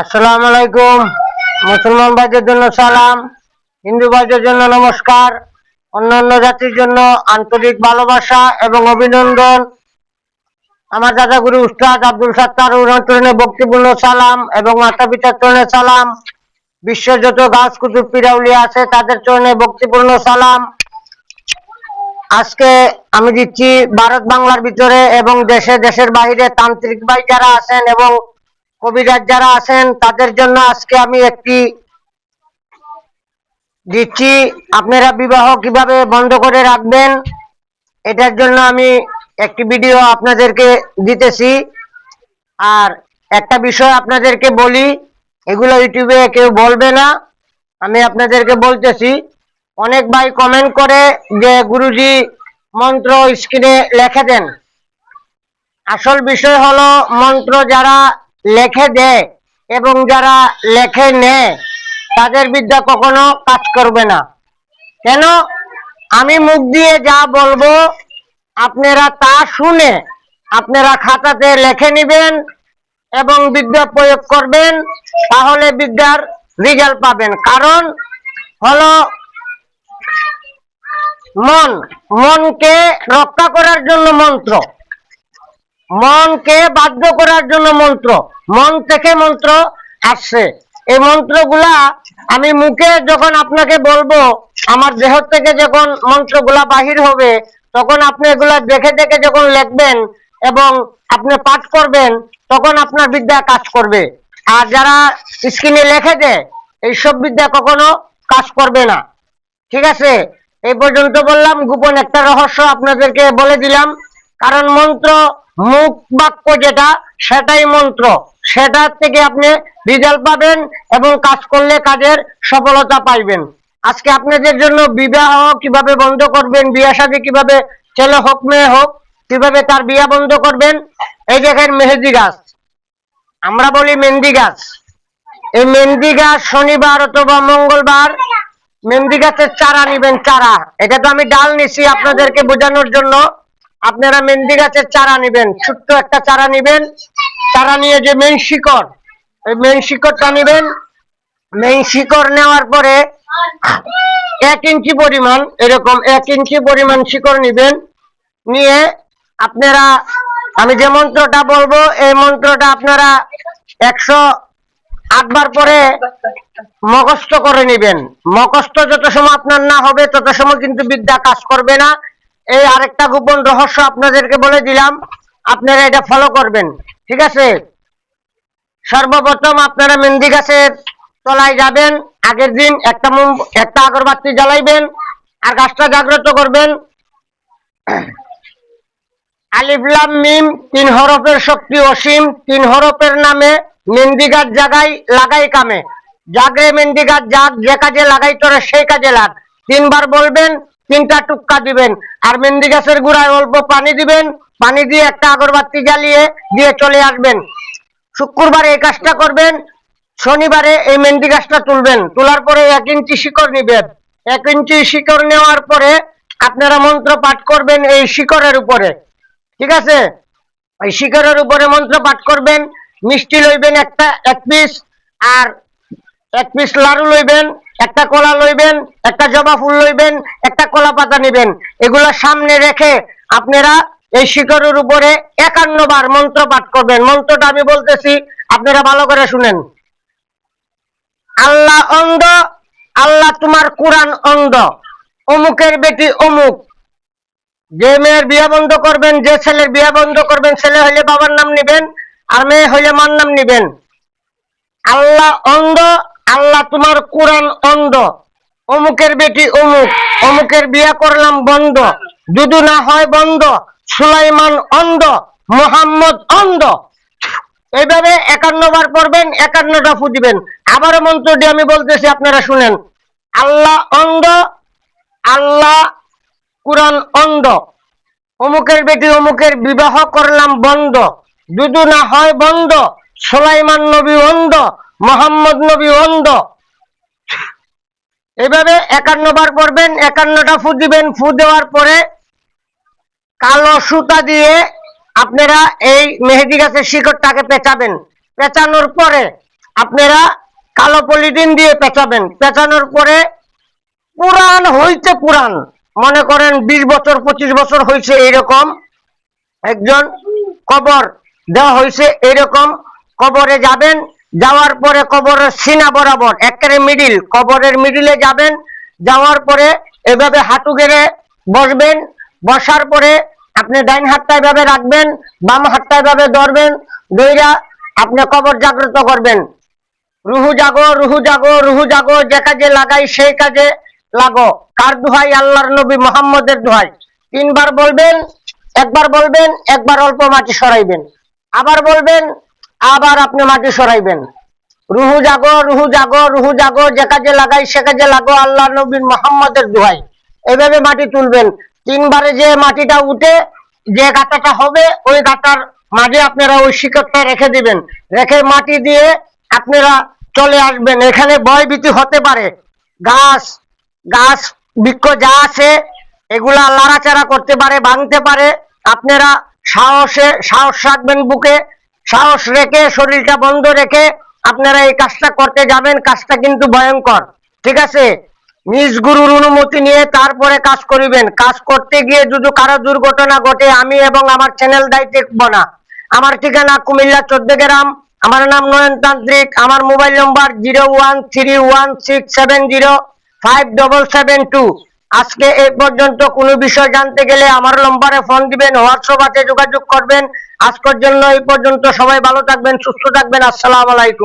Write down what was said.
আসসালামু আলাইকুম। মুসলমান ভাইদের জন্য সালাম হিন্দু ভাইদের জন্য নমস্কার, অন্যান্য জাতির জন্য আন্তরিক ভালোবাসা এবং অভিনন্দন। আমার দাদা গুরু উস্তাদ আব্দুল সাত্তার উন্নয়নে ভক্তিপূর্ণ সালাম এবং মাতা পিতার চরণে সালাম। বিশ্বের যত গাছ কুতুব পিরাউলি আছে, তাদের চরণে ভক্তিপূর্ণ সালাম। আজকে আমি দিচ্ছি ভারত বাংলার ভিতরে এবং দেশে, দেশের বাইরে তান্ত্রিক ভাই যারা আছেন এবং কবিরাজ যারা আছেন, তাদের জন্য আজকে আমি একটি দিচ্ছি। আপনারা বিবাহ কীভাবে বন্ধ করে রাখবেন, এটার জন্য আমি একটি ভিডিও আপনাদেরকে দিতেছি। আর একটা বিষয় আপনাদেরকে বলি, এগুলো ইউটিউবে কেউ বলবে না, আমি আপনাদেরকে বলতেছি। অনেক ভাই কমেন্ট করে যে, গুরুজি মন্ত্র স্ক্রিনে লেখে দেন। আসল বিষয় হলো মন্ত্র যারা লেখে দেয় এবং যারা লেখে নেয়, তাদের বিদ্যা কখনো কাজ করবে না। কেন? আমি মুখ দিয়ে যা বলব, আপনারা তা শুনে আপনারা খাতাতে লেখে নেবেন এবং বিদ্যা প্রয়োগ করবেন, তাহলে বিদ্যার রেজাল্ট পাবেন। কারণ হলো মন। মনকে রক্ষা করার জন্য মন্ত্র। মনকে বাধ্য করার জন্য মন্ত্র। মন থেকে মন্ত্র আসছে। এই মন্ত্রগুলা আমি মুখে যখন আপনাকে বলব, আমার দেহ থেকে যখন মন্ত্রগুলা বাহির হবে, তখন আপনি এগুলা দেখে দেখে যখন লিখবেন এবং আপনি পাঠ করবেন, তখন আপনার বিদ্যা কাজ করবে। আর যারা স্ক্রিনে লেখে দেয়, এইসব বিদ্যা কখনো কাজ করবে না। ঠিক আছে? এই পর্যন্ত বললাম, গোপন একটা রহস্য আপনাদেরকে বলে দিলাম। কারণ মন্ত্র, মুখ, বাক্য যেটা, সেটাই মন্ত্র। সেটার থেকে আপনি রেজাল্ট পাবেন এবং কাজ করলে কাজের সফলতা পাইবেন। আজকে আপনাদের জন্য বিবাহ কীভাবে বন্ধ করবেন, বিয়া শাদী কীভাবে ছেলে হোক, মেয়ে হোক, কীভাবে তার বিয়া বন্ধ করবেন, এই দেখেন মেহেদি গাছ। আমরা বলি মেহেন্দি গাছ। এই মেহেন্দি গাছ শনিবার অথবা মঙ্গলবার মেহেন্দি গাছের চারা নিবেন, চারা। এটা তো আমি ডাল নিছি আপনাদেরকে বোঝানোর জন্য। আপনারা মেহেন্দি গাছের চারা নিবেন, ছোট্ট একটা চারা নিবেন। চারা নিয়ে যে মেন শিকড় ওই মেন শিকড়টা নিবেন। মেন শিকড় নেওয়ার পরে এক ইঞ্চি পরিমাণ, এরকম এক ইঞ্চি পরিমাণ শিকড় নিবেন। নিয়ে আপনারা, আমি যে মন্ত্রটা বলব, এই মন্ত্রটা আপনারা একশো আটবার পরে মগস্ত করে নেবেন। মগস্ত যত সময় আপনার না হবে, তত সময় কিন্তু বিদ্যা কাজ করবে না। এই আরেকটা গোপন রহস্য আপনাদেরকে বলে দিলাম, আপনারা এটা ফলো করবেন। ঠিক আছে? সর্বপ্রথম আপনারা মেহেন্দি গাছের তলায় যাবেন, আগের দিন একটা একটা আগরবাতি জ্বালাইবেন, আর গাছটা জাগ্রত করবেন। আলিফলাম মিম, তিন হরফের শক্তি অসীম, তিন হরফের নামে মেহেন্দি গাছ জাগাই, লাগাই কামে। জাগে মেহেন্দি গাছ জাগ যে কাজে লাগাই তোরে, সেই কাজে লাগ। তিনবার বলবেন, তিনটা টুক্কা দিবেন। আর মেহেন্দি গাছের গুড়ায় অল্প পানি দিবেন, পানি দিয়ে একটা আগরবাতি জ্বালিয়ে দিয়ে চলে আসবেন। শুক্রবার এই কাজটা করবেন, শনিবারে এই মেহেন্দি গাছটা তুলবেন। তোলার পরে এক ইঞ্চি শিকড় নিবেন। এক ইঞ্চি শিকড় নেওয়ার পরে আপনারা মন্ত্র পাঠ করবেন এই শিকড়ের উপরে। ঠিক আছে? ওই শিকড়ের উপরে মন্ত্র পাঠ করবেন, মিষ্টি লইবেন একটা, এক পিস, আর এক পিস লাড়ু লইবেন, একটা কলা লইবেন, একটা জবা ফুল লইবেন, একটা কলা পাতা নেবেন। এগুলা সামনে রেখে আপনারা এই শিকড়ের উপরে একান্ন বার মন্ত্র পাঠ করবেন। মন্ত্রটা আমি বলতেছি, আপনারা ভালো করে শুনেন। আল্লাহ অন্ধ, আল্লাহ তোমার কোরআন অন্ধ। অমুকের বেটি অমুক। যে মেয়ের বিয়া বন্ধ করবেন, যে ছেলের বিয়া বন্ধ করবেন, ছেলে হইলে বাবার নাম নিবেন, আর মেয়ে হইলে মার নাম নিবেন। আল্লাহ অন্ধ আল্লাহ তোমার কোরআন অন্ধ। অমুকের বেটি অমুক, অমুকের বিয়া করলাম বন্ধ। যদি না হয় বন্ধ, সুলাইমান অন্ধ, মোহাম্মদ অন্ধ। এইভাবে একান্ন বার পড়বেন, একান্নটা ফু দিবেন আবারও মন্ত্রটি আমি বলতেছি, আপনারা শুনেন। আল্লাহ অন্ধ, আল্লাহ কোরআন অন্ধ। অমুকের বেটি অমুকের বিবাহ করলাম বন্ধ। যদি না হয় বন্ধ, সোলাইমান নবী অন্ধ। মোহাম্মদ নবী অন্ধ। এভাবে একান্ন বার পড়বেন একান্নটা ফু দিবেন, ফু দেওয়ার পরে কালো সুতা দিয়ে আপনারা এই মেহেদি গাছের শিকড়টাকে পেঁচাবেন। পেঁচানোর পরে আপনারা কালো পলিথিন দিয়ে পেঁচাবেন। পেঁচানোর পরে পুরান হইতে পুরান মনে করেন বিশ বছর, পঁচিশ বছর হয়েছে এইরকম। একজন কবর দেওয়া হয়েছে এরকম কবরে যাবেন যাওয়ার পরে কবরের সিনা বরাবর, একেবারে মিডিল কবরের মিডিলে যাবেন, যাওয়ার পরে এভাবে হাঁটু গেড়ে বসবেন, বসার পরে আপনি ডাইন হাতটা এভাবে রাখবেন, বাম হাতটা এভাবে ধরবেন দইরা আপনি কবর জাগ্রত করবেন। রুহু জাগো রুহু জাগো রুহু জাগো, যে কাজে লাগাই সেই কাজে লাগো। কার দোহাই? আল্লাহর নবী মোহাম্মদের দোহাই। তিনবার বলবেন, একবার বলবেন, একবার অল্প মাটি সরাইবেন। আবার বলবেন আবার আপনি মাটি সরাইবেন। রুহু জাগো রুহু জাগো রুহু জাগো, যে কাজে লাগাই, সে কাজে লাগো, আল্লাহ নবীর মোহাম্মদের দোহাই। এভাবে মাটি তুলবেন। তিনবারে যে মাটিটা উঠে, যে গাঁটাটা হবে, ওই গাঁটার মাঝে আপনারা ওই শিকড়টা রেখে দিবেন। রেখে মাটি দিয়ে আপনারা চলে আসবেন। এখানে ভয় ভীতি হতে পারে। গাছ গাছ বৃক্ষ যা আছে, এগুলা লাড়াচাড়া করতে পারে, ভাঙতে পারে। আপনারা সাহসে, সাহস রাখবেন বুকে। সাহস রেখে, শরীরটা বন্ধ রেখে আপনারা এই কাজটা করতে যাবেন। কাজটা কিন্তু ভয়ঙ্কর। ঠিক আছে? নিজ গুরুর অনুমতি নিয়ে তারপরে কাজ করিবেন। কাজ করতে গিয়ে যদি কারও দুর্ঘটনা ঘটে, আমি এবং আমার চ্যানেল দায়ী দেখব না। আমার ঠিকানা কুমিল্লা চোদ্দ গ্রাম আমার নাম নয়ন তান্ত্রিক আমার mobile number zero one three one six seven zero five double seven two. আজকে এ পর্যন্ত কোনো বিষয় জানতে গেলে আমার নম্বরে ফোন দিবেন, হোয়াটসঅ্যাপ আছে, যোগাযোগ করবেন। আজকের জন্য এই পর্যন্ত সবাই ভালো থাকবেন, সুস্থ থাকবেন। আসসালাম আলাইকুম।